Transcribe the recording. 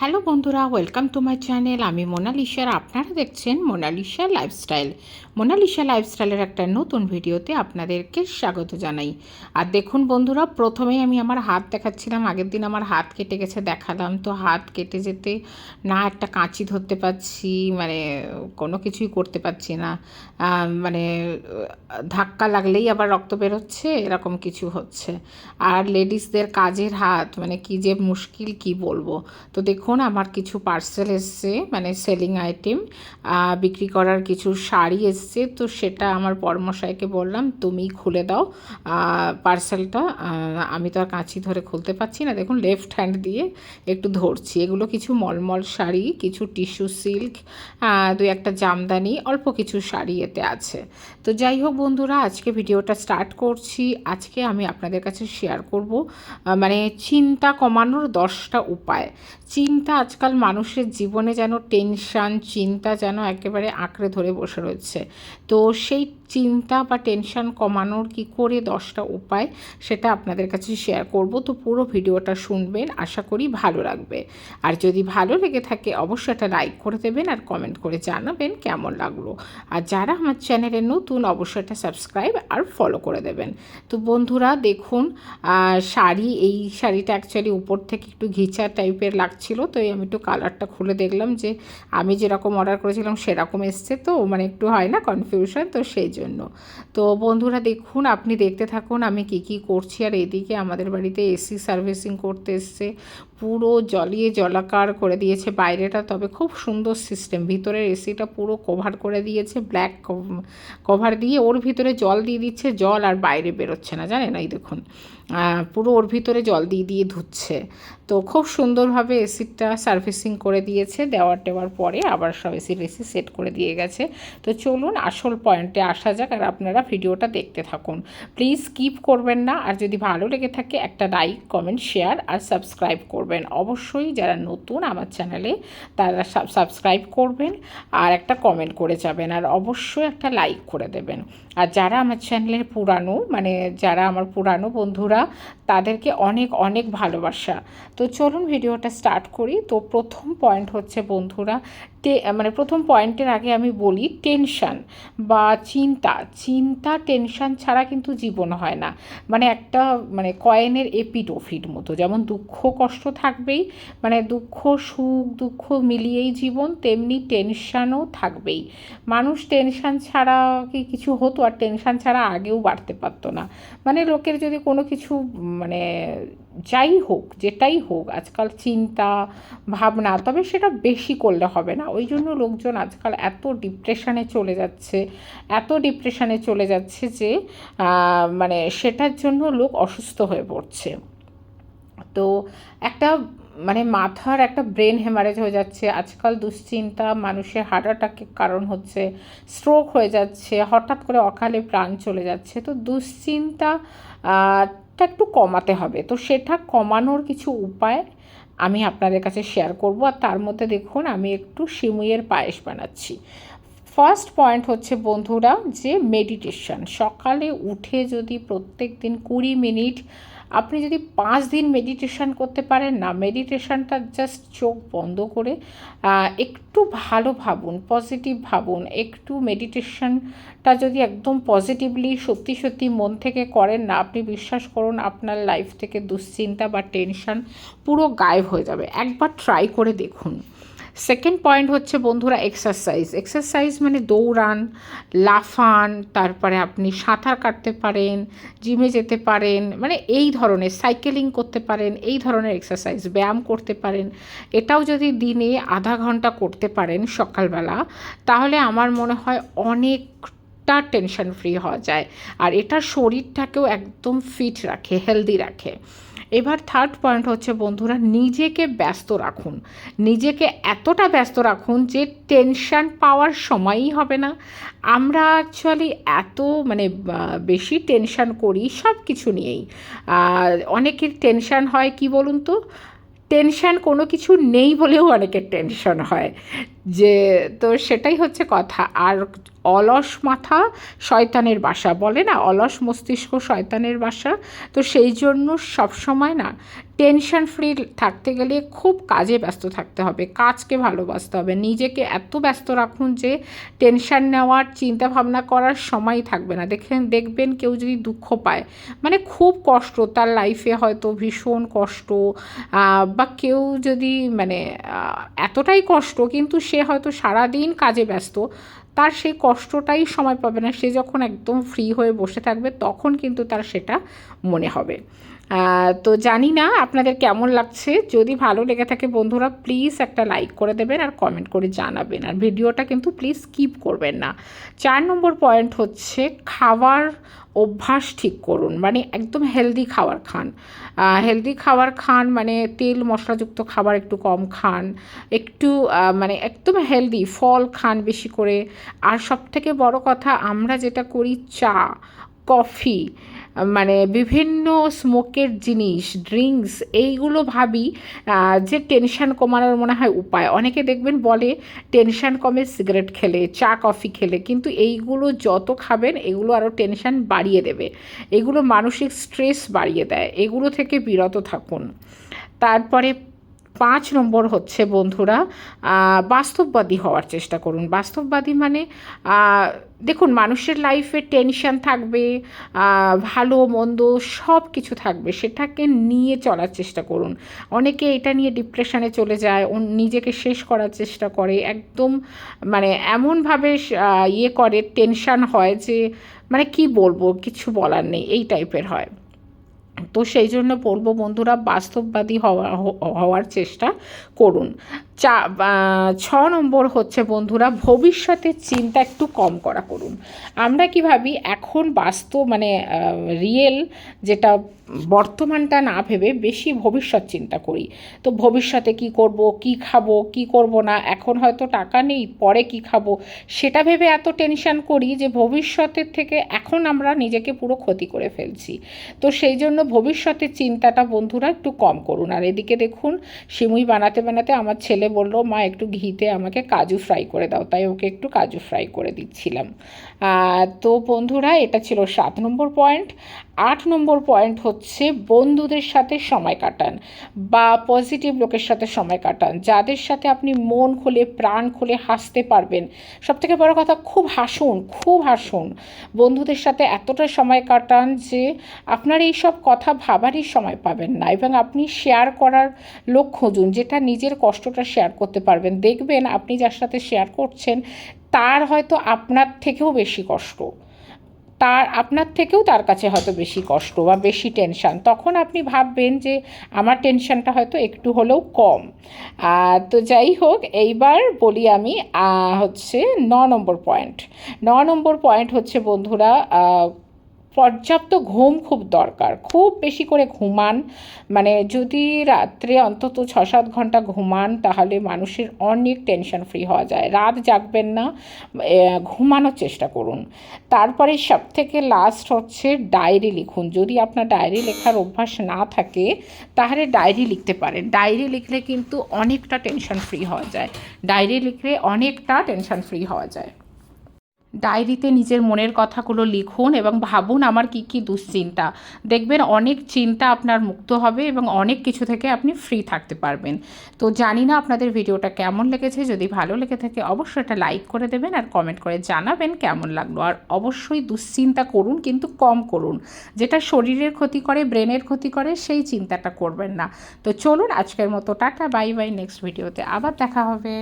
Hello বন্ধুরা, welcome to my channel. আমি মোনালিসার আপনারা দেখছেন মোনালিসা লাইফস্টাইল। মোনালিসা লাইফস্টাইলের একটা নতুন ভিডিওতে আপনাদেরকে স্বাগত জানাই। আর দেখুন বন্ধুরা, প্রথমেই আমি আমার হাত দেখাচ্ছিলাম। আগের দিন আমার হাত কেটে গেছে, দেখালাম। তো হাত কেটে যেতে না একটা কাঁচি ধরতে পারছি মানে কোনো কিছুই করতে পারছি না। মানে ধাক্কা লাগলেই আবার রক্ত বেরোচ্ছে, এরকম কিছু হচ্ছে। আর লেডিসদের কাজের হাত মানে কি যে মুশকিল, কি বলব? তো দেখুন আমার কিছু পার্সেল এসছে মানে সেলিং আইটেম বিক্রি করার কিছু শাড়ি এসছে, তো সেটা আমার পরমশাইকে বললাম, তুমি খুলে দাও পার্সেলটা আমি তো আর কাঁচি ধরে খুলতে পারছি না, দেখুন লেফট হ্যান্ড দিয়ে একটু ধরছি। এগুলো কিছু মলমল শাড়ি, কিছু টিস্যু সিল্ক দুই একটা জামদানি, অল্প কিছু শাড়ি এতে আছে। তো যাই হোক বন্ধুরা, আজকে ভিডিওটা স্টার্ট করছি। আজকে আমি আপনাদের কাছে শেয়ার করব মানে চিন্তা কমানোর দশটা উপায়। চিন্তা আজকাল মানুষের জীবনে যেন টেনশান চিন্তা যেন একেবারে আঁকড়ে ধরে বসে রয়েছে। তো সেই চিন্তা বা টেনশন কমানোর কি করে দশটা উপায় সেটা আপনাদের কাছে শেয়ার করব। তো পুরো ভিডিওটা শুনবেন, আশা করি ভালো লাগবে। আর যদি ভালো লেগে থাকে, অবশ্যই একটা লাইক করে দেবেন আর কমেন্ট করে জানাবেন কেমন লাগল। আর যারা আমার চ্যানেলে নতুন, অবশ্যই একটা সাবস্ক্রাইব আর ফলো করে দেবেন। তো বন্ধুরা, দেখুন শাড়ি, এই শাড়িটা অ্যাকচুয়ালি উপর থেকে একটু ঘিচা টাইপের লাগছিল, তো আমি একটু কালারটা খুলে দেখলাম যে, আমি যেরকম অর্ডার করেছিলাম সেরকম এসছে তো মানে একটু হয় না কনফিউশন তো সেই তো বন্ধুরা দেখুন, আপনি দেখতে থাকুন আমি কি কি করছি। আর এদিকে আমাদের বাড়িতে এসি সার্ভিসিং করতে এসছে। পুরো জলিয়ে জলাকার করে দিয়েছে বাইরেটা। তবে খুব সুন্দর সিস্টেম। ভিতরের এসিটা পুরো কভার করে দিয়েছে। ব্ল্যাক কভার দিয়ে ওর ভিতরে জল দিয়ে দিচ্ছে। জল আর বাইরে বেরোচ্ছে না। জানেন? এই দেখুন। পুরো ওর ভিতরে জল দিয়ে দিয়ে ধুচ্ছে। তো খুব সুন্দরভাবে এসিটা সার্ভিসিং করে দিয়েছে, দেওয়ার টেওয়ার পরে আবার সব এসি এসি সেট করে দিয়ে গেছে। তো চলুন আসল পয়েন্টে আসা যাক আর আপনারা ভিডিওটা দেখতে থাকুন। প্লিজ স্কিপ করবেন না, আর যদি ভালো লেগে থাকে একটা লাইক কমেন্ট শেয়ার আর সাবস্ক্রাইব করবেন। অবশ্যই যারা নতুন আমার চ্যানেলে তারা সাবস্ক্রাইব করবেন আর একটা কমেন্ট করে যাবেন আর অবশ্যই একটা লাইক করে দেবেন। আর যারা আমার চ্যানেলের পুরানো মানে যারা আমার পুরানো বন্ধুরা তাদেরকে অনেক অনেক ভালোবাসা। তো চলুন ভিডিওটা স্টার্ট করি। তো প্রথম পয়েন্ট হচ্ছে বন্ধুরা মানে প্রথম পয়েন্টের আগে আমি বলি টেনশান বা চিন্তা। চিন্তা টেনশান ছাড়া কিন্তু জীবন হয় না। মানে একটা মানে কয়েনের এপিট ওফিট মতো। যেমন দুঃখ, কষ্ট থাকবেই। মানে দুঃখ, সুখ, দুঃখ মিলিয়েই জীবন, তেমনি টেনশানও থাকবেই। মানুষ টেনশান ছাড়া কি কিছু হতো আর টেনশান ছাড়া আগেও বাড়তে পারতো না। মানে লোকের যদি কোনো কিছু মানে যাই হোক, যেটাই হোক, আজকাল চিন্তা, ভাবনা, তবে সেটা বেশি করলে হবে না। ওই জন্য লোকজন আজকাল এত ডিপ্রেশনে চলে যাচ্ছে, এত ডিপ্রেশনে চলে যাচ্ছে যে মানে সেটার জন্য লোক অসুস্থ হয়ে পড়ছে। তো একটা মানে মাথার একটা ব্রেন হেমারেজ হয়ে যাচ্ছে, আজকাল দুশ্চিন্তা, মানুষের হার্ট অ্যাটাকের কারণ হচ্ছে স্ট্রোক হয়ে যাচ্ছে, হঠাৎ করে অকালে প্রাণ চলে যাচ্ছে। তো দুশ্চিন্তা আহ, টা একটু কমাতে হবে। তো সেটা কমানোর কিছু উপায় আমি আপনাদের কাছে শেয়ার করব। আর তার মধ্যে দেখুন আমি একটু সিমুইয়ের পায়েস বানাচ্ছি। ফার্স্ট পয়েন্ট হচ্ছে বন্ধুরা যে মেডিটেশন সকালে উঠে যদি প্রত্যেক দিন কুড়ি মিনিট আপনি যদি পাঁচ দিন মেডিটেশন করতে পারেন না মেডিটেশনটা জাস্ট চোখ বন্ধ করে একটু ভালো ভাবুন পজিটিভ ভাবুন, একটু মেডিটেশনটা যদি একদম পজিটিভলি সত্যি সত্যি মন থেকে করেন না, আপনি বিশ্বাস করুন আপনার লাইফ থেকে দুশ্চিন্তা বা টেনশন পুরো গায়েব হয়ে যাবে। একবার ট্রাই করে দেখুন। সেকেন্ড পয়েন্ট হচ্ছে বন্ধুরা এক্সারসাইজ এক্সারসাইজ মানে দৌড়ান, লাফান, তারপরে আপনি সাঁতার কাটতে পারেন জিমে যেতে পারেন মানে এই ধরনের সাইকেলিং করতে পারেন, এই ধরনের এক্সারসাইজ ব্যায়াম করতে পারেন। এটাও যদি দিনে আধা ঘণ্টা করতে পারেন সকালবেলা, তাহলে আমার মনে হয় অনেকটা টেনশন ফ্রি হওয়া যায়। আর এটা শরীরটাকেও একদম ফিট রাখে হেলদি রাখে। এবার থার্ড পয়েন্ট হচ্ছে বন্ধুরা, নিজেকে ব্যস্ত রাখুন। নিজেকে এতটা ব্যস্ত রাখুন যে টেনশান পাওয়ার সময়ই হবে না। আমরা অ্যাকচুয়ালি এত মানে বেশি টেনশান করি সব কিছু নিয়েই অনেকের টেনশান হয় কি বলুন তো? টেনশান কোনো কিছু নেই বলেও অনেকের টেনশন হয়। যে, তো সেটাই হচ্ছে কথা। আর অলস মাথা শয়তানের বাসা। বলে না, অলস মস্তিষ্ক শয়তানের বাসা। তো সেই জন্য সবসময় না টেনশন ফ্রি থাকতে গেলে খুব কাজে ব্যস্ত থাকতে হবে, কাজকে ভালোবাসতে হবে। নিজেকে এত ব্যস্ত রাখুন যে টেনশন নেওয়ার চিন্তা ভাবনা করার সময় থাকবে না। দেখেন, দেখবেন কেউ যদি দুঃখ পায় মানে খুব কষ্ট, তার লাইফে হয়তো ভীষণ কষ্ট বা কেউ যদি মানে এতটাই কষ্ট, কিন্তু সে হয়তো সারাদিন কাজে ব্যস্ত তার সেই কষ্টটাই সময় পাবে না। সে যখন একদম ফ্রি হয়ে বসে থাকবে, তখন কিন্তু তার সেটা মনে হবে। তো জানি না আপনাদের কেমন লাগছে। যদি ভালো লেগে থাকে বন্ধুরা প্লিজ একটা লাইক করে দেবেন আর কমেন্ট করে জানাবেন। আর ভিডিওটা কিন্তু প্লিজ স্কিপ করবেন না। চার নম্বর পয়েন্ট হচ্ছে খাবার অভ্যাস ঠিক করুন মানে একদম হেলদি খাবার খান। হেলদি খাবার খান মানে তেল মশলাযুক্ত খাবার একটু কম খান, একটু মানে একদম হেলদি ফল খান বেশি করে। আর সবথেকে বড় কথা, আমরা যেটা করি চা, কফি মানে বিভিন্ন স্মোকের জিনিস ড্রিঙ্কস এইগুলো ভাবি যে টেনশান কমানোর মনে হয় উপায়। অনেকে দেখবেন বলে টেনশান কমে সিগারেট খেলে, চা কফি খেলে। কিন্তু এইগুলো যত খাবেন, এগুলো আরও টেনশান বাড়িয়ে দেবে। এগুলো মানসিক স্ট্রেস বাড়িয়ে দেয়। এগুলো থেকে বিরত থাকুন। তারপরে পাঁচ নম্বর হচ্ছে বন্ধুরা বাস্তববাদী হওয়ার চেষ্টা করুন। বাস্তববাদী মানে দেখুন মানুষের লাইফে টেনশন থাকবে ভালো, মন্দ সব কিছু থাকবে, সেটাকে নিয়ে চলার চেষ্টা করুন। অনেকে এটা নিয়ে ডিপ্রেশনে চলে যায় নিজেকে শেষ করার চেষ্টা করে। একদম মানে এমনভাবে ইয়ে করে টেনশান হয় যে মানে কি বলব, কিছু বলার নেই, এই টাইপের হয়। তো সেই জন্য বলব বন্ধুরা বাস্তববাদী হওয়া হওয়ার চেষ্টা করুন। চা ছ নম্বর হচ্ছে, বন্ধুরা, ভবিষ্যতের চিন্তা একটু কম করা করুন। আমরা কি ভাবি, এখন বাস্তব মানে রিয়েল যেটা বর্তমানটা না ভেবে বেশি ভবিষ্যৎ চিন্তা করি। তো ভবিষ্যতে কি করব, কি খাব, কি করব না, এখন হয়তো টাকা নেই, পরে কি খাব, সেটা ভেবে এত টেনশন করি যে ভবিষ্যতের থেকে এখন আমরা নিজেকে পুরো ক্ষতি করে ফেলছি। তো সেই জন্য ভবিষ্যতের চিন্তাটা, বন্ধুরা, একটু কম করুন। আর এদিকে দেখুন, সিমুই বানাতে বানাতে আমার ছেলে বলল, মা, একটু ঘিতে আমাকে কাজু ফ্রাই করে দাও। তাই ওকে একটু কাজু ফ্রাই করে দিচ্ছিলাম। তো বন্ধুরা, এটা ছিল সাত নম্বর পয়েন্ট। আট নম্বর পয়েন্ট হচ্ছে বন্ধুদের সাথে সময় কাটান বা পজিটিভ লোকের সাথে সময় কাটান। যাদের সাথে আপনি মন খুলে, প্রাণ খুলে হাসতে পারবেন, সবথেকে বড় কথা, খুব হাসুন খুব হাসুন। বন্ধুদের সাথে এতটা সময় কাটান যে আপনার এই সব কথা ভাবারই সময় পাবেন না এবং আপনি শেয়ার করার লোক খুঁজুন, যেটা নিজের কষ্টটা শেয়ার করতে পারবেন। দেখবেন আপনি যার সাথে শেয়ার করছেন তার হয়তো আপনার থেকেও বেশি কষ্ট। তার, আপনার থেকেও তার কাছে হয়তো বেশি কষ্ট বা বেশি টেনশান তখন আপনি ভাববেন যে, আমার টেনশানটা হয়তো একটু হলেও কম। তো যাই হোক, এইবার বলি আমি হচ্ছে ন নম্বর পয়েন্ট ন নম্বর পয়েন্ট হচ্ছে বন্ধুরা পর্যাপ্ত ঘুম খুব দরকার। খুব বেশি করে ঘুমান। মানে যদি রাত্রে অন্তত ছ সাত ঘণ্টা ঘুমান, তাহলে মানুষের অনেক টেনশন ফ্রি হওয়া যায়। রাত জাগবেন না ঘুমানোর চেষ্টা করুন। তারপরে সব থেকে লাস্ট হচ্ছে ডায়েরি লিখুন। যদি আপনার ডায়েরি লেখার অভ্যাস না থাকে, তাহলে ডায়েরি লিখতে পারেন। ডায়েরি লিখলে কিন্তু অনেকটা টেনশন ফ্রি হওয়া যায়। ডায়েরি লিখলে অনেকটা টেনশন ফ্রি হওয়া যায়। ডায়েরিতে নিজের মনের কথাগুলো লিখুন এবং ভাবুন আমার কি কি দুশ্চিন্তা। দেখবেন অনেক চিন্তা আপনার মুক্ত হবে এবং অনেক কিছু থেকে আপনি ফ্রি থাকতে পারবেন। তো জানি না আপনাদের ভিডিওটা কেমন লেগেছে, যদি ভালো লেগে থাকে অবশ্যই একটা লাইক করে দেবেন আর কমেন্ট করে জানাবেন কেমন লাগল। আর অবশ্যই দুশ্চিন্তা করুন কিন্তু কম করুন। যেটা শরীরের ক্ষতি করে ব্রেনের ক্ষতি করে, সেই চিন্তাটা করবেন না। তো চলুন আজকের মতো, টাটা বাই বাই নেক্সট ভিডিওতে আবার দেখা হবে।